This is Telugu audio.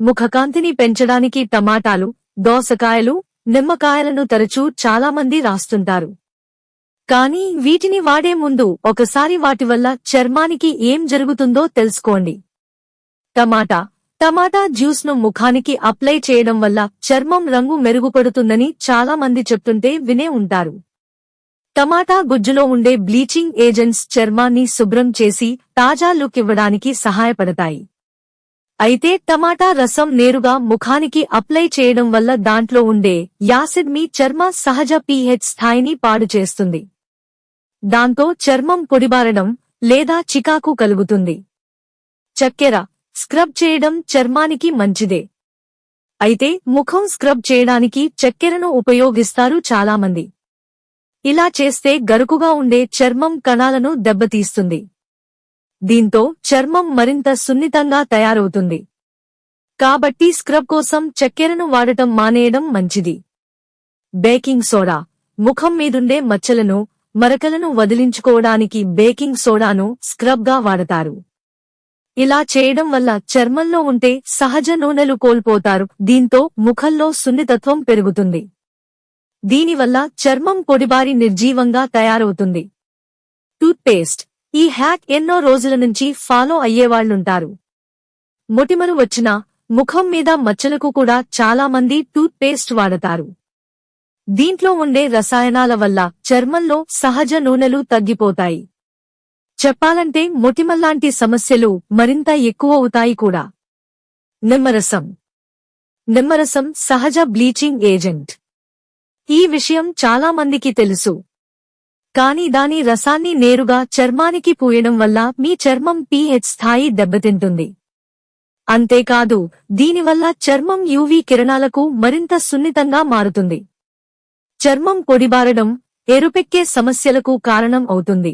ముఖకాంతిని పెంచడానికి టమాటాలు దోసకాయలు నిమ్మకాయలను తరచూ చాలామంది రాస్తుంటారు. కానీ వీటిని వాడే ముందు ఒకసారి వాటి వల్ల చర్మానికి ఏం జరుగుతుందో తెలుసుకోండి. టమాటా. టమాటా జ్యూస్ను ముఖానికి అప్లై చేయడం వల్ల చర్మం రంగు మెరుగుపడుతుందని చాలా మంది చెప్తుంటే వినే ఉంటారు. టమాటా గుజ్జులో ఉండే బ్లీచింగ్ ఏజెంట్స్ చర్మాన్ని శుభ్రం చేసి తాజా లుక్ ఇవ్వడానికి సహాయపడతాయి. అయితే టమాటా రసం నేరుగా ముఖానికి అప్లై చేయడం వల్ల దాంట్లో ఉండే యాసిడ్ మీ చర్మ సహజ పీహెచ్ స్థాయిని పాడు చేస్తుంది. దాంతో చర్మం పొడిబారడం లేదా చికాకు కలుగుతుంది. చక్కెర స్క్రబ్ చేయడం చర్మానికి మంచిదే. అయితే ముఖం స్క్రబ్ చేయడానికి చక్కెరను ఉపయోగిస్తారు చాలామంది. ఇలా చేస్తే గరుకుగా ఉండే చర్మం కణాలను దెబ్బతీస్తుంది. దీంతో చర్మం మరింత సున్నితంగా తయారవుతుంది. కాబట్టి స్క్రబ్ కోసం చక్కెరను వాడటం మానేయడం మంచిది. Baking soda. ముఖం మీదుండే మచ్చలను మరకలను వదిలించుకోవడానికి బేకింగ్ సోడాను స్క్రబ్గా వాడతారు. ఇలా చేయడం వల్ల చర్మంలో ఉంటే సహజ నూనెలు కోల్పోతారు. దీంతో ముఖంలో సున్నితత్వం పెరుగుతుంది. దీనివల్ల చర్మం పొడిబారి నిర్జీవంగా తయారవుతుంది. టూత్పేస్ట్. ఈ హ్యాక్ ఎన్నో రోజుల నుంచి ఫాలో అయ్యేవాళ్ళుంటారు మొటిమలు వచ్చినా ముఖం మీద మచ్చలకు కూడా చాలా మంది టూత్పేస్ట్ వాడతారు. దీంట్లో ఉండే రసాయనాల వల్ల చర్మంలో సహజ నూనెలు తగ్గిపోతాయి. చెప్పాలంటే మొటిమల్లాంటి సమస్యలు మరింత ఎక్కువ అవుతాయి కూడా. నిమ్మరసం. నిమ్మరసం సహజ బ్లీచింగ్ ఏజెంట్. ఈ విషయం చాలా మందికి తెలుసు. కానీ దాని రసాన్ని నేరుగా చర్మానికి పూయడం వల్ల మీ చర్మం పీహెచ్ స్థాయి దెబ్బతింటుంది. అంతేకాదు దీనివల్ల చర్మం యూవీ కిరణాలకు మరింత సున్నితంగా మారుతుంది. చర్మం పొడిబారడం ఎరుపెక్కే సమస్యలకు కారణం అవుతుంది.